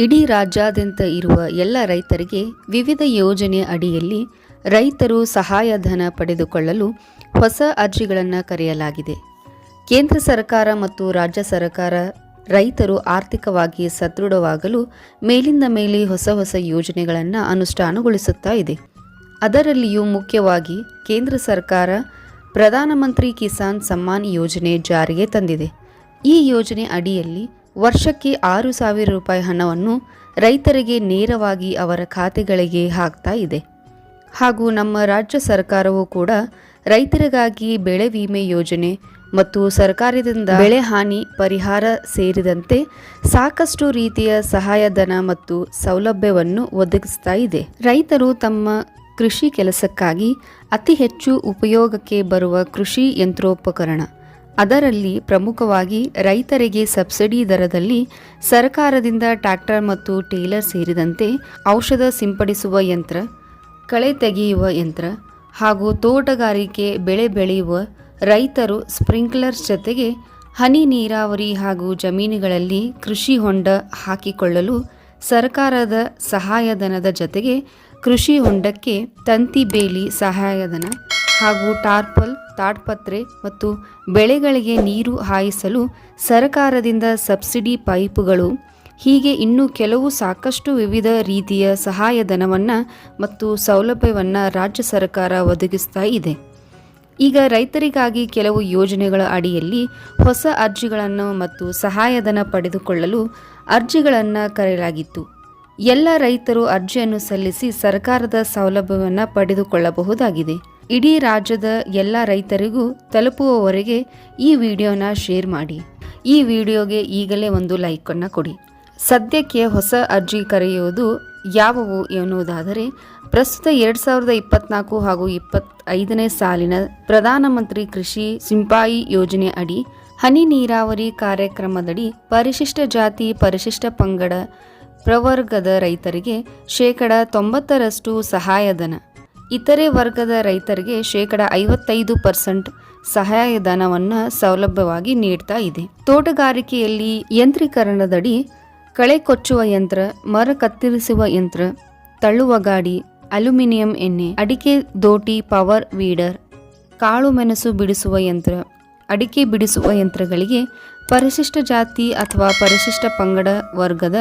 ಇಡೀ ರಾಜ್ಯಾದ್ಯಂತ ಇರುವ ಎಲ್ಲ ರೈತರಿಗೆ ವಿವಿಧ ಯೋಜನೆ ಅಡಿಯಲ್ಲಿ ರೈತರು ಸಹಾಯಧನ ಪಡೆದುಕೊಳ್ಳಲು ಹೊಸ ಅರ್ಜಿಗಳನ್ನು ಕರೆಯಲಾಗಿದೆ. ಕೇಂದ್ರ ಸರ್ಕಾರ ಮತ್ತು ರಾಜ್ಯ ಸರ್ಕಾರ ರೈತರು ಆರ್ಥಿಕವಾಗಿ ಸದೃಢವಾಗಲು ಮೇಲಿಂದ ಮೇಲೆ ಹೊಸ ಹೊಸ ಯೋಜನೆಗಳನ್ನು ಅನುಷ್ಠಾನಗೊಳಿಸುತ್ತಾ ಇದೆ. ಅದರಲ್ಲಿಯೂ ಮುಖ್ಯವಾಗಿ ಕೇಂದ್ರ ಸರ್ಕಾರ ಪ್ರಧಾನಮಂತ್ರಿ ಕಿಸಾನ್ ಸಮ್ಮಾನ್ ಯೋಜನೆ ಜಾರಿಗೆ ತಂದಿದೆ. ಈ ಯೋಜನೆ ಅಡಿಯಲ್ಲಿ ವರ್ಷಕ್ಕೆ ಆರು ಸಾವಿರ ರೂಪಾಯಿ ಹಣವನ್ನು ರೈತರಿಗೆ ನೇರವಾಗಿ ಅವರ ಖಾತೆಗಳಿಗೆ ಹಾಕ್ತಾ ಇದೆ. ಹಾಗೂ ನಮ್ಮ ರಾಜ್ಯ ಸರ್ಕಾರವು ಕೂಡ ರೈತರಿಗಾಗಿ ಬೆಳೆ ವಿಮೆ ಯೋಜನೆ ಮತ್ತು ಸರ್ಕಾರದಿಂದ ಬೆಳೆ ಹಾನಿ ಪರಿಹಾರ ಸೇರಿದಂತೆ ಸಾಕಷ್ಟು ರೀತಿಯ ಸಹಾಯಧನ ಮತ್ತು ಸೌಲಭ್ಯವನ್ನು ಒದಗಿಸ್ತಾ ಇದೆ. ರೈತರು ತಮ್ಮ ಕೃಷಿ ಕೆಲಸಕ್ಕಾಗಿ ಅತಿ ಹೆಚ್ಚು ಉಪಯೋಗಕ್ಕೆ ಬರುವ ಕೃಷಿ ಯಂತ್ರೋಪಕರಣ ಅದರಲ್ಲಿ ಪ್ರಮುಖವಾಗಿ ರೈತರಿಗೆ ಸಬ್ಸಿಡಿ ದರದಲ್ಲಿ ಸರ್ಕಾರದಿಂದ ಟ್ರ್ಯಾಕ್ಟರ್ ಮತ್ತು ಟೇಲರ್ ಸೇರಿದಂತೆ ಔಷಧ ಸಿಂಪಡಿಸುವ ಯಂತ್ರ, ಕಳೆ ತೆಗೆಯುವ ಯಂತ್ರ ಹಾಗೂ ತೋಟಗಾರಿಕೆ ಬೆಳೆ ಬೆಳೆಯುವ ರೈತರು ಸ್ಪ್ರಿಂಕ್ಲರ್ಸ್ ಜೊತೆಗೆ ಹನಿ ನೀರಾವರಿ ಹಾಗೂ ಜಮೀನುಗಳಲ್ಲಿ ಕೃಷಿ ಹೊಂಡ ಹಾಕಿಕೊಳ್ಳಲು ಸರ್ಕಾರದ ಸಹಾಯಧನದ ಜೊತೆಗೆ ಕೃಷಿ ಹೊಂಡಕ್ಕೆ ತಂತಿ ಬೇಲಿ ಸಹಾಯಧನ ಹಾಗೂ ಟಾರ್ಪಲ್, ತಾಡ್ಪತ್ರೆ ಮತ್ತು ಬೆಳೆಗಳಿಗೆ ನೀರು ಹಾಯಿಸಲು ಸರ್ಕಾರದಿಂದ ಸಬ್ಸಿಡಿ ಪೈಪುಗಳು. ಹೀಗೆ ಇನ್ನೂ ಕೆಲವು ಸಾಕಷ್ಟು ವಿವಿಧ ರೀತಿಯ ಸಹಾಯಧನವನ್ನು ಮತ್ತು ಸೌಲಭ್ಯವನ್ನು ರಾಜ್ಯ ಸರ್ಕಾರ ಒದಗಿಸ್ತಾ ಇದೆ. ಈಗ ರೈತರಿಗಾಗಿ ಕೆಲವು ಯೋಜನೆಗಳ ಅಡಿಯಲ್ಲಿ ಹೊಸ ಅರ್ಜಿಗಳನ್ನು ಮತ್ತು ಸಹಾಯಧನ ಪಡೆದುಕೊಳ್ಳಲು ಅರ್ಜಿಗಳನ್ನು ಕರೆಯಲಾಗಿತ್ತು. ಎಲ್ಲ ರೈತರು ಅರ್ಜಿಯನ್ನು ಸಲ್ಲಿಸಿ ಸರ್ಕಾರದ ಸೌಲಭ್ಯವನ್ನು ಪಡೆದುಕೊಳ್ಳಬಹುದಾಗಿದೆ. ಇಡೀ ರಾಜ್ಯದ ಎಲ್ಲ ರೈತರಿಗೂ ತಲುಪುವವರೆಗೆ ಈ ವಿಡಿಯೋನ ಶೇರ್ ಮಾಡಿ. ಈ ವಿಡಿಯೋಗೆ ಈಗಲೇ ಒಂದು ಲೈಕನ್ನು ಕೊಡಿ. ಸದ್ಯಕ್ಕೆ ಹೊಸ ಅರ್ಜಿ ಕರೆಯುವುದು ಯಾವುವು ಎನ್ನುವುದಾದರೆ, ಪ್ರಸ್ತುತ ಎರಡು ಸಾವಿರದ ಇಪ್ಪತ್ನಾಲ್ಕು ಹಾಗೂ ಇಪ್ಪತ್ತೈದನೇ ಸಾಲಿನ ಪ್ರಧಾನಮಂತ್ರಿ ಕೃಷಿ ಸಿಂಪಾಯಿ ಯೋಜನೆ ಅಡಿ ಹನಿ ನೀರಾವರಿ ಕಾರ್ಯಕ್ರಮದಡಿ ಪರಿಶಿಷ್ಟ ಜಾತಿ ಪರಿಶಿಷ್ಟ ಪಂಗಡ ಪ್ರವರ್ಗದ ರೈತರಿಗೆ ಶೇಕಡ ತೊಂಬತ್ತರಷ್ಟು ಸಹಾಯಧನ ಇತರೆ ವರ್ಗದ ರೈತರಿಗೆ ಶೇಕಡ ಐವತ್ತೈದು ಪರ್ಸೆಂಟ್ ಸಹಾಯಧನವನ್ನು ಸೌಲಭ್ಯವಾಗಿ ನೀಡ್ತಾ ಇದೆ. ತೋಟಗಾರಿಕೆಯಲ್ಲಿ ಯಂತ್ರೀಕರಣದಡಿ ಕಳೆ ಕೊಚ್ಚುವ ಯಂತ್ರ, ಮರ ಕತ್ತರಿಸುವ ಯಂತ್ರ, ತಳ್ಳುವ ಗಾಡಿ, ಅಲ್ಯೂಮಿನಿಯಂ ಎಣ್ಣೆ, ಅಡಿಕೆ ದೋಟಿ ಪವರ್ ವೀಡರ್, ಕಾಳು ಮೆಣಸು ಬಿಡಿಸುವ ಯಂತ್ರ, ಅಡಿಕೆ ಬಿಡಿಸುವ ಯಂತ್ರಗಳಿಗೆ ಪರಿಶಿಷ್ಟ ಜಾತಿ ಅಥವಾ ಪರಿಶಿಷ್ಟ ಪಂಗಡ ವರ್ಗದ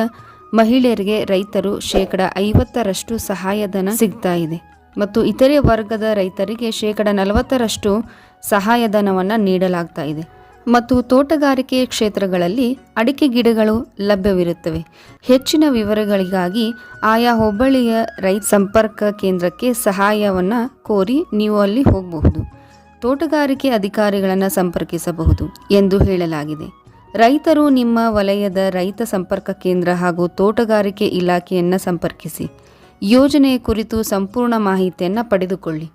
ಮಹಿಳೆಯರಿಗೆ ರೈತರು ಶೇಕಡ ಐವತ್ತರಷ್ಟು ಸಹಾಯಧನ ಸಿಗ್ತಾ ಇದೆ. ಮತ್ತು ಇತರೆ ವರ್ಗದ ರೈತರಿಗೆ ಶೇಕಡ ನಲವತ್ತರಷ್ಟು ಸಹಾಯಧನವನ್ನು ನೀಡಲಾಗ್ತಾ ಇದೆ. ಮತ್ತು ತೋಟಗಾರಿಕೆ ಕ್ಷೇತ್ರಗಳಲ್ಲಿ ಅಡಿಕೆ ಗಿಡಗಳು ಲಭ್ಯವಿರುತ್ತವೆ. ಹೆಚ್ಚಿನ ವಿವರಗಳಿಗಾಗಿ ಆಯಾ ಹೋಬಳಿಯ ರೈತ ಸಂಪರ್ಕ ಕೇಂದ್ರಕ್ಕೆ ಸಹಾಯವನ್ನು ಕೋರಿ ನೀವು ಅಲ್ಲಿ ಹೋಗಬಹುದು. ತೋಟಗಾರಿಕೆ ಅಧಿಕಾರಿಗಳನ್ನು ಸಂಪರ್ಕಿಸಬಹುದು ಎಂದು ಹೇಳಲಾಗಿದೆ. ರೈತರು ನಿಮ್ಮ ವಲಯದ ರೈತ ಸಂಪರ್ಕ ಕೇಂದ್ರ ಹಾಗೂ ತೋಟಗಾರಿಕೆ ಇಲಾಖೆಯನ್ನು ಸಂಪರ್ಕಿಸಿ. ಯೋಜನೆಯ ಕುರಿತು ಸಂಪೂರ್ಣ ಮಾಹಿತಿಯನ್ನು ಪಡೆದುಕೊಳ್ಳಿ.